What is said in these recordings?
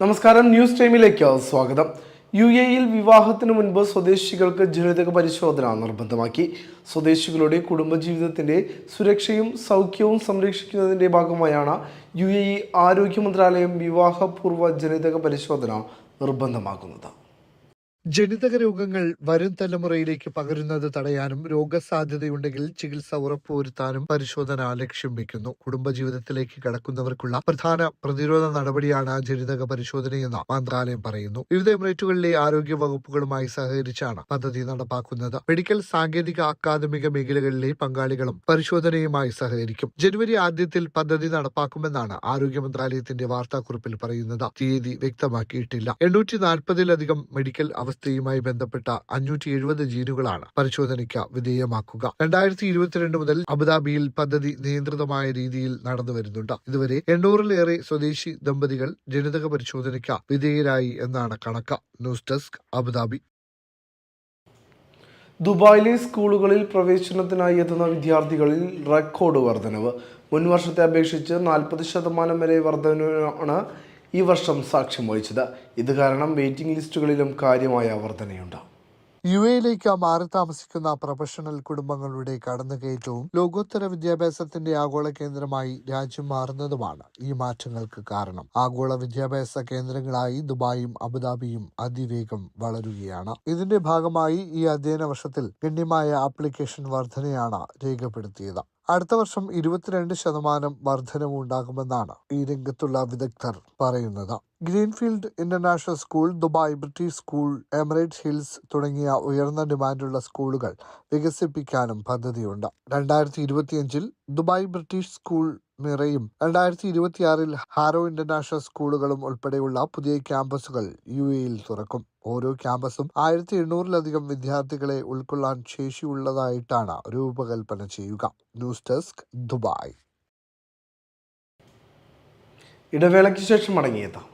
നമസ്കാരം ന്യൂസ് ടൈമിലേക്ക് സ്വാഗതം. യു എയിൽ വിവാഹത്തിന് മുൻപ് സ്വദേശികൾക്ക് ജനിതക പരിശോധന നിർബന്ധമാക്കി. സ്വദേശികളുടെ കുടുംബജീവിതത്തിന്റെ സുരക്ഷയും സൗഖ്യവും സംരക്ഷിക്കുന്നതിന്റെ ഭാഗമായാണ് യു എ ഇ ആരോഗ്യ മന്ത്രാലയം വിവാഹപൂർവ ജനിതക പരിശോധന നിർബന്ധമാക്കുന്നത്. ജനിതക രോഗങ്ങൾ വരും തലമുറയിലേക്ക് പകരുന്നത് തടയാനും രോഗസാധ്യതയുണ്ടെങ്കിൽ ചികിത്സ ഉറപ്പുവരുത്താനും പരിശോധന ലക്ഷ്യം വെക്കുന്നു കുടുംബജീവിതത്തിലേക്ക് കടക്കുന്നവർക്കുള്ള പ്രധാന പ്രതിരോധ നടപടിയാണ് ജനിതക പരിശോധനയെന്ന് മന്ത്രാലയം പറയുന്നു. വിവിധ എമിറേറ്റുകളിലെ ആരോഗ്യ വകുപ്പുകളുമായി സഹകരിച്ചാണ് പദ്ധതി നടപ്പാക്കുന്നത്. മെഡിക്കൽ സാങ്കേതിക അക്കാദമിക മേഖലകളിലെ പങ്കാളികളും പരിശോധനയുമായി സഹകരിക്കും. ജനുവരി ആദ്യത്തിൽ പദ്ധതി നടപ്പാക്കുമെന്നാണ് ആരോഗ്യ മന്ത്രാലയത്തിന്റെ വാർത്താക്കുറിപ്പിൽ പറയുന്നത്. തീയതി വ്യക്തമാക്കിയിട്ടില്ല. എണ്ണൂറ്റി നാൽപ്പതിലധികം മെഡിക്കൽ അവസ്ഥയുമായി ബന്ധപ്പെട്ട അഞ്ഞൂറ്റി എഴുപത് ജീനുകളാണ് പരിശോധനയ്ക്ക് വിധേയമാക്കുക. രണ്ടായിരത്തി ഇരുപത്തിരണ്ട് മുതൽ അബുദാബിയിൽ പദ്ധതി നിയന്ത്രിതമായ രീതിയിൽ നടന്നു വരുന്നുണ്ട്. ഇതുവരെ എണ്ണൂറിലേറെ സ്വദേശി ദമ്പതികൾ ജനിതക പരിശോധനയ്ക്ക് വിധേയരായി എന്നാണ് കണക്ക്. News desk Abu Dhabi. ദുബായിലെ സ്കൂളുകളിൽ പ്രവേശനത്തിനായി എത്തുന്ന വിദ്യാർത്ഥികളിൽ റെക്കോർഡ് വർധനവ്. മുൻവർഷത്തെ അപേക്ഷിച്ച് നാൽപ്പത് ശതമാനം വരെ വർധനവിനാണ് ഈ വർഷം സാക്ഷ്യം വഹിച്ചത്. ഇത് കാരണം വെയിറ്റിംഗ് ലിസ്റ്റുകളിലും കാര്യമായ വർധനയുണ്ട്. യു എയിലേക്ക് മാറി താമസിക്കുന്ന പ്രൊഫഷണൽ കുടുംബങ്ങളുടെ കടന്നുകയറ്റവും ലോകോത്തര വിദ്യാഭ്യാസത്തിന്റെ ആഗോള കേന്ദ്രമായി രാജ്യം മാറുന്നതുമാണ് ഈ മാറ്റങ്ങൾക്ക് കാരണം. ആഗോള വിദ്യാഭ്യാസ കേന്ദ്രങ്ങളായി ദുബായും അബുദാബിയും അതിവേഗം വളരുകയാണ്. ഇതിന്റെ ഭാഗമായി ഈ അധ്യയന വർഷത്തിൽ ഗണ്യമായ ആപ്ലിക്കേഷൻ വർധനയാണ് രേഖപ്പെടുത്തിയത്. അടുത്ത വർഷം ഇരുപത്തിരണ്ട് ശതമാനം വർധനവും ഉണ്ടാകുമെന്നാണ് ഈ രംഗത്തുള്ള വിദഗ്ധർ പറയുന്നത്. Greenfield international school Dubai British school Emirates Hills തുടങ്ങിയ ഉയർന്ന ഡിമാൻഡുള്ള സ്കൂളുകൾ വികസിപ്പിക്കാനും പദ്ധതിയുണ്ട്. രണ്ടായിരത്തി ഇരുപത്തിയഞ്ചിൽ ദുബായ് ബ്രിട്ടീഷ് സ്കൂൾ മിറയും രണ്ടായിരത്തി ഇരുപത്തിയാറിൽ ഹാരോ ഇന്റർനാഷണൽ സ്കൂളുകളും ഉൾപ്പെടെയുള്ള പുതിയ ക്യാമ്പസുകൾ യു എയിൽ തുറക്കും. ഓരോ ക്യാമ്പസും ആയിരത്തി എണ്ണൂറിലധികം വിദ്യാർത്ഥികളെ ഉൾക്കൊള്ളാൻ ശേഷിയുള്ളതായിട്ടാണ് രൂപകൽപ്പന ചെയ്യുക. News desk Dubai. ഇടവേളയ്ക്ക് ശേഷം മടങ്ങിയെത്താം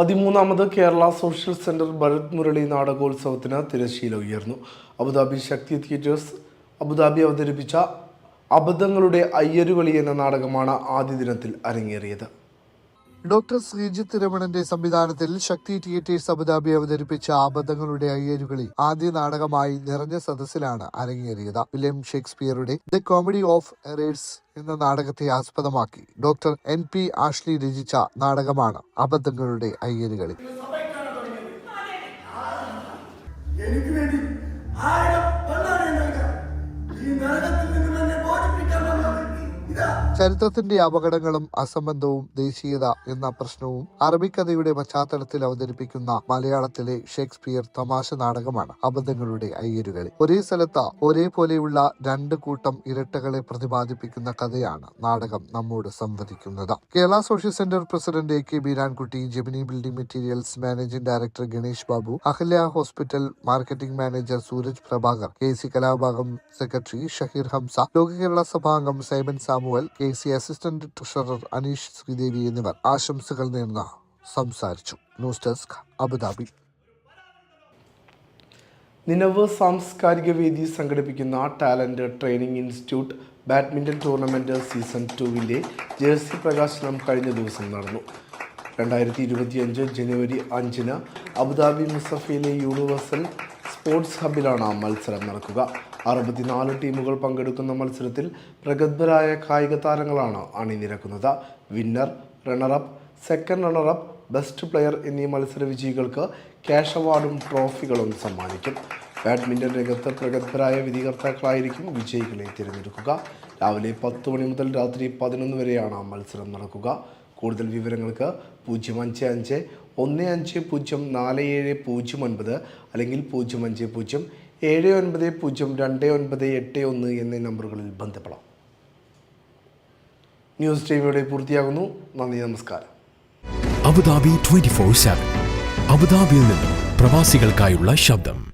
പതിമൂന്നാമത് കേരള സോഷ്യൽ സെന്റർ ഭരത് മുരളി നാടകോത്സവത്തിന് തിരശ്ശീല ഉയർന്നു. അബുദാബി ശക്തി തിയേറ്റേഴ്സ് അബുദാബി അവതരിപ്പിച്ച അബദ്ധങ്ങളുടെ അയ്യരുകളി എന്ന നാടകമാണ് ആദ്യ ദിനത്തിൽ അരങ്ങേറിയത്. ഡോക്ടർ ശ്രീജിത്ത് രമണന്റെ സംവിധാനത്തിൽ ശക്തി തിയേറ്റേഴ്സ് അബുദാബി അവതരിപ്പിച്ച അബദ്ധങ്ങളുടെ അയ്യരുകളിൽ ആദ്യ നാടകമായി നിറഞ്ഞ സദസ്സിലാണ് അരങ്ങേറിയത്. വില്യം ഷേക്സ്പിയറുടെ ദ കോമഡി ഓഫ് എറേഴ്സ് എന്ന നാടകത്തെ ആസ്പദമാക്കി ഡോക്ടർ എൻ പി ആഷ്ലി രചിച്ച നാടകമാണ് അബദ്ധങ്ങളുടെ അയ്യരുകളി ചരിത്രത്തിന്റെ അപകടങ്ങളും അസംബന്ധവും ദേശീയത എന്ന പ്രശ്നവും അറബിക്കഥയുടെ പശ്ചാത്തലത്തിൽ അവതരിപ്പിക്കുന്ന മലയാളത്തിലെ ഷേക്സ്പിയർ തമാശ നാടകമാണ് അബദ്ധങ്ങളുടെ അയ്യരുകളി. ഒരേ സ്ഥലത്ത് ഒരേപോലെയുള്ള രണ്ട് കൂട്ടം ഇരട്ടകളെ പ്രതിപാദിപ്പിക്കുന്ന കഥയാണ് നാടകം നമ്മോട് സംവദിക്കുന്നത്. Kerala social centre president A K Beerankutty Gemini building materials managing director Ganesh Babu Ahalya hospital marketing manager Suraj Prabhakar K C കലാഭാഗം secretary Shaheer Hamza ലോക Kerala സഭാംഗം Simon Samuel K C assistant treasurer Aneesh Sreedevi എന്നിവർ ആശംസകൾ നേർന്ന സംസാരിച്ചു. News desk Abu Dhabi. നിലവ് സാംസ്കാരിക വേദി സംഘടിപ്പിക്കുന്ന talent training institute badminton tournament season ടുവിന്റെ jersey പ്രകാശനം കഴിഞ്ഞ ദിവസം നടന്നു. രണ്ടായിരത്തി ഇരുപത്തിയഞ്ച് ജനുവരി അഞ്ചിന് അബുദാബി മുസഫയിലെ യൂണിവേഴ്സൽ സ്പോർട്സ് ഹബിലാണ് മത്സരം നടക്കുക. അറുപത്തിനാല് ടീമുകൾ പങ്കെടുക്കുന്ന മത്സരത്തിൽ പ്രഗത്ഭരായ കായിക താരങ്ങളാണ് അണിനിരക്കുന്നത്. Winner runner up second runner up best player എന്നീ മത്സര വിജയികൾക്ക് ക്യാഷ് അവാർഡും ട്രോഫികളും സമ്മാനിക്കും. ബാഡ്മിന്റൺ രംഗത്ത് പ്രഗത്ഭരായ വിധികർത്താക്കളായിരിക്കും വിജയികളെ തിരഞ്ഞെടുക്കുക. രാവിലെ പത്ത് മണി മുതൽ രാത്രി പതിനൊന്ന് വരെയാണ് മത്സരം നടക്കുക. കൂടുതൽ വിവരങ്ങൾക്ക് പൂജ്യം അഞ്ച് അഞ്ച് ഒന്ന് അഞ്ച് പൂജ്യം നാല് ഏഴ് പൂജ്യം ഒൻപത് അല്ലെങ്കിൽ പൂജ്യം അഞ്ച് പൂജ്യം ഏഴ് ഒൻപത് പൂജ്യം രണ്ട് ഒൻപത് എട്ട് ഒന്ന് എന്നീ നമ്പറുകളിൽ ബന്ധപ്പെടാം. ന്യൂസ് ടീവിയുടെ പൂർത്തിയാകുന്നു. നന്ദി നമസ്കാരം. Abu Dhabi twenty four seven. അബുദാബിയിൽ നിന്നും പ്രവാസികൾക്കായുള്ള ശബ്ദം.